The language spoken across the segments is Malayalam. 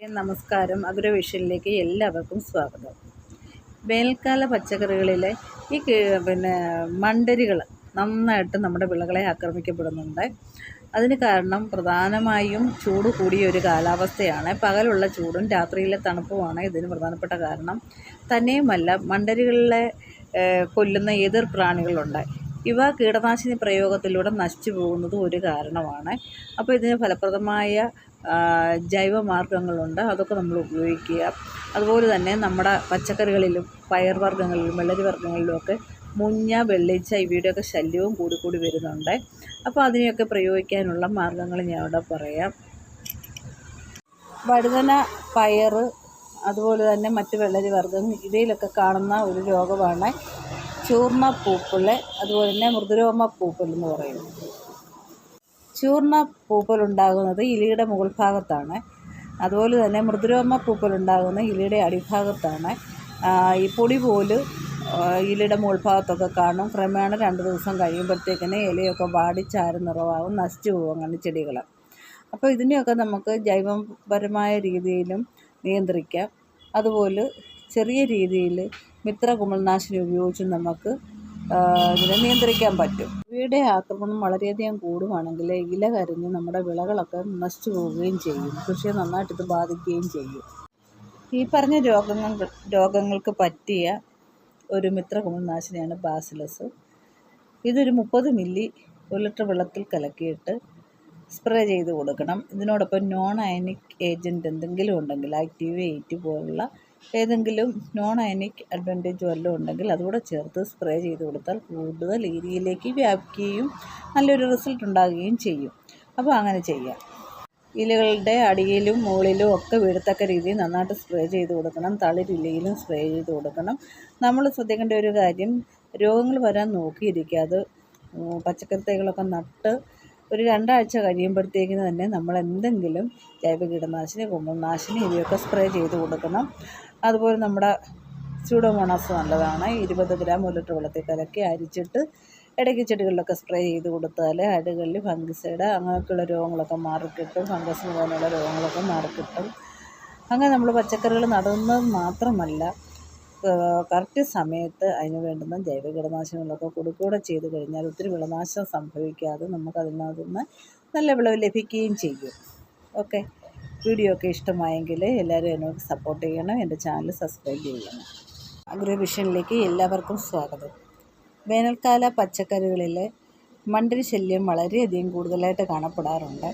നമസ്കാരം. അഗ്രവിഷനിലേക്ക് എല്ലാവർക്കും സ്വാഗതം. വേനൽക്കാല പച്ചക്കറികളിലെ ഈ പിന്നെ മണ്ടരികൾ നന്നായിട്ട് നമ്മുടെ വിളകളെ ആക്രമിക്കപ്പെടുന്നുണ്ട്. അതിന് കാരണം പ്രധാനമായും ചൂട് കൂടിയ ഒരു കാലാവസ്ഥയാണ്. പകലുള്ള ചൂടും രാത്രിയിലെ തണുപ്പുമാണ് ഇതിന് പ്രധാനപ്പെട്ട കാരണം. തന്നെയുമല്ല മണ്ടരികളിലെ കൊല്ലുന്ന എതിർ പ്രാണികളുണ്ട്. ഇവ കീടനാശിനി പ്രയോഗത്തിലൂടെ നശിച്ചു പോകുന്നതും ഒരു കാരണമാണ്. അപ്പോൾ ഇതിന് ഫലപ്രദമായ ജൈവമാർഗങ്ങളുണ്ട്. അതൊക്കെ നമ്മൾ ഉപയോഗിക്കുക. അതുപോലെ തന്നെ നമ്മുടെ പച്ചക്കറികളിലും പയർവർഗങ്ങളിലും വെള്ളരി വർഗങ്ങളിലുമൊക്കെ മുഞ്ഞ വെള്ളിച്ച ഇവയുടെയൊക്കെ ശല്യവും കൂടി കൂടി വരുന്നുണ്ട്. അപ്പോൾ അതിനെയൊക്കെ പ്രയോഗിക്കാനുള്ള മാർഗങ്ങൾ ഞാൻ ഇവിടെ പറയാം. വഴുതന പയർ അതുപോലെ തന്നെ മറ്റ് വെള്ളരി വർഗം ഇവയിലൊക്കെ കാണുന്ന ഒരു രോഗമാണ് ചൂർണ പൂപ്പിൾ അതുപോലെ തന്നെ മൃദുരോമ പൂപ്പിൾ എന്ന് പറയുന്നത്. ചൂർണ പൂപ്പൽ ഉണ്ടാകുന്നത് ഇലയുടെ മുകൾ ഭാഗത്താണ്. അതുപോലെ തന്നെ മൃദുരോമ പൂപ്പൽ ഉണ്ടാകുന്നത് ഇലയുടെ അടിഭാഗത്താണ്. ഈ പൊടി പോൽ ഇലയുടെ മുകൾ ഭാഗത്തൊക്കെ കാണും. ക്രമേണ രണ്ട് ദിവസം കഴിയുമ്പോഴത്തേക്കിന് ഇലയൊക്കെ വാടി ചാരം നിറവാകും നശിച്ചു പോകും അങ്ങനെ ചെടികൾ. അപ്പോൾ ഇതിനെയൊക്കെ നമുക്ക് ജൈവപരമായ രീതിയിലും നിയന്ത്രിക്കാം. അതുപോലെ ചെറിയ രീതിയിൽ മിത്ര കുമിൾനാശിനി ഉപയോഗിച്ച് നമുക്ക് ഇതിനെ നിയന്ത്രിക്കാൻ പറ്റും. ഇവയുടെ ആക്രമണം വളരെയധികം കൂടുവാണെങ്കിൽ ഇല കരിഞ്ഞ് നമ്മുടെ വിളകളൊക്കെ നശിച്ചു പോവുകയും ചെയ്യും. കൃഷിയെ നന്നായിട്ട് ഇത് ബാധിക്കുകയും ചെയ്യും. ഈ പറഞ്ഞ രോഗങ്ങൾ രോഗങ്ങൾക്ക് പറ്റിയ ഒരു മിത്ര കുമിൾനാശിനിയാണ് ബാസിലസ്. ഇതൊരു മുപ്പത് മില്ലി ഒരു ലിറ്റർ വെള്ളത്തിൽ കലക്കിയിട്ട് സ്പ്രേ ചെയ്ത് കൊടുക്കണം. ഇതിനോടൊപ്പം നോൺ അയനിക് ഏജന്റ് എന്തെങ്കിലും ഉണ്ടെങ്കിൽ ആക്റ്റീവ് എയ്റ്റ് പോലുള്ള ഏതെങ്കിലും നോൺ അയനിക് അഡ്വാന്റേജ് വല്ലതും ഉണ്ടെങ്കിൽ അതുകൂടെ ചേർത്ത് സ്പ്രേ ചെയ്ത് കൊടുത്താൽ കൂടുതൽ ഏരിയയിലേക്ക് വ്യാപിക്കുകയും നല്ലൊരു റിസൾട്ട് ഉണ്ടാകുകയും ചെയ്യും. അപ്പോൾ അങ്ങനെ ചെയ്യാം. ഇലകളുടെ അടിയിലും മുകളിലും ഒക്കെ വീഴത്തക്ക രീതിയിൽ നന്നായിട്ട് സ്പ്രേ ചെയ്ത് കൊടുക്കണം. തളിരിലയിലും സ്പ്രേ ചെയ്ത് കൊടുക്കണം. നമ്മൾ ശ്രദ്ധിക്കേണ്ട ഒരു കാര്യം രോഗങ്ങൾ വരാൻ നോക്കിയിരിക്കാതെ പച്ചക്കറി തൈകളൊക്കെ നട്ട് ഒരു രണ്ടാഴ്ച കഴിയുമ്പോഴത്തേക്കിന് തന്നെ നമ്മൾ എന്തെങ്കിലും ജൈവ കീടനാശിനി കുമ്പനാശിനി ഇവയൊക്കെ സ്പ്രേ ചെയ്ത് കൊടുക്കണം. അതുപോലെ നമ്മുടെ സ്യൂഡോമോണാസ് നല്ലതാണ്. ഇരുപത് ഗ്രാം ഒരു ലിറ്റർ വെള്ളത്തിൽ കലക്കി അരിച്ചിട്ട് ഇടയ്ക്ക് ചെടികളിലൊക്കെ സ്പ്രേ ചെയ്ത് കൊടുത്താൽ അടികളിൽ ഫംഗിസൈഡ് അങ്ങനെയൊക്കെയുള്ള രോഗങ്ങളൊക്കെ മാറിക്കിട്ടും. ഫംഗസ് പോലെയുള്ള രോഗങ്ങളൊക്കെ മാറിക്കിട്ടും. അങ്ങനെ നമ്മൾ പച്ചക്കറികൾ നടുന്നത് മാത്രമല്ല കറക്റ്റ് സമയത്ത് അതിന് വേണ്ടുന്ന ജൈവ കീടനാശിനികളൊക്കെ കൊടുക്കുകയൂടെ ചെയ്ത് കഴിഞ്ഞാൽ ഒത്തിരി വിളനാശം സംഭവിക്കാതെ നമുക്ക് അതിനകത്ത് നിന്ന് നല്ല വിളവ് ലഭിക്കുകയും ചെയ്യും. ഓക്കെ? വീഡിയോ ഒക്കെ ഇഷ്ടമായെങ്കിൽ എല്ലാവരും എന്നോട് സപ്പോർട്ട് ചെയ്യണം എന്റെ ചാനൽ സബ്സ്ക്രൈബ് ചെയ്യണം. അഗ്രോ വിഷനിലേക്ക് എല്ലാവർക്കും സ്വാഗതം. വേനൽക്കാല പച്ചക്കറികളിൽ മണ്ടരി ശല്യം വളരെയധികം കൂടുതലായിട്ട് കാണപ്പെടാറുണ്ട്.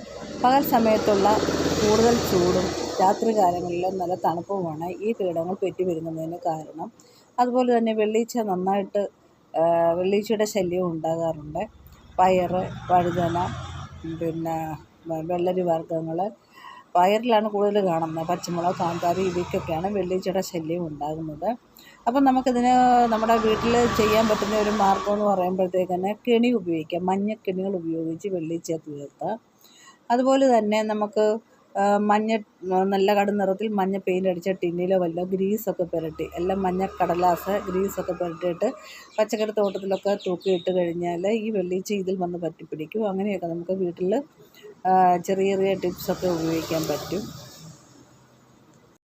പകൽ സമയത്തുള്ള കൂടുതൽ ചൂടും രാത്രി കാലങ്ങളിൽ നല്ല തണുപ്പുമാണ് ഈ കീടങ്ങൾ പെറ്റുപെരുകുന്നതിന് കാരണം. അതുപോലെ തന്നെ വെള്ളീച്ച നന്നായിട്ട് വെള്ളീച്ചയുടെ ശല്യവും ഉണ്ടാകാറുണ്ട്. പയർ വഴുതന പിന്നെ വെള്ളരി വർഗങ്ങൾ പയറിലാണ് കൂടുതൽ കാണുന്നത്. പച്ചമുളക് കാന്താരി ഇവയ്ക്കൊക്കെയാണ് വെള്ളീച്ചയുടെ ശല്യം ഉണ്ടാകുന്നത്. അപ്പം നമുക്കിതിന് നമ്മുടെ വീട്ടിൽ ചെയ്യാൻ പറ്റുന്ന ഒരു മാർഗം എന്ന് പറയുമ്പോഴത്തേക്കന്നെ കെണി ഉപയോഗിക്കാം. മഞ്ഞക്കെണികൾ ഉപയോഗിച്ച് വെള്ളീച്ചയെ തീർത്താം. അതുപോലെ തന്നെ നമുക്ക് മഞ്ഞ നല്ല കടും നിറത്തിൽ മഞ്ഞ പെയിന്റ് അടിച്ച ടിന്നിലോ വല്ല ഗ്രീസൊക്കെ പുരട്ടി എല്ലാം മഞ്ഞ കടലാസ് ഗ്രീസൊക്കെ പുരട്ടിയിട്ട് പച്ചക്കറി തോട്ടത്തിലൊക്കെ തൂക്കിയിട്ട് കഴിഞ്ഞാൽ ഈ വെള്ളീച്ച ഇതിൽ വന്ന് പറ്റിപ്പിടിക്കും. അങ്ങനെയൊക്കെ നമുക്ക് വീട്ടിൽ ചെറിയ ചെറിയ ടിപ്സൊക്കെ ഉപയോഗിക്കാൻ പറ്റും.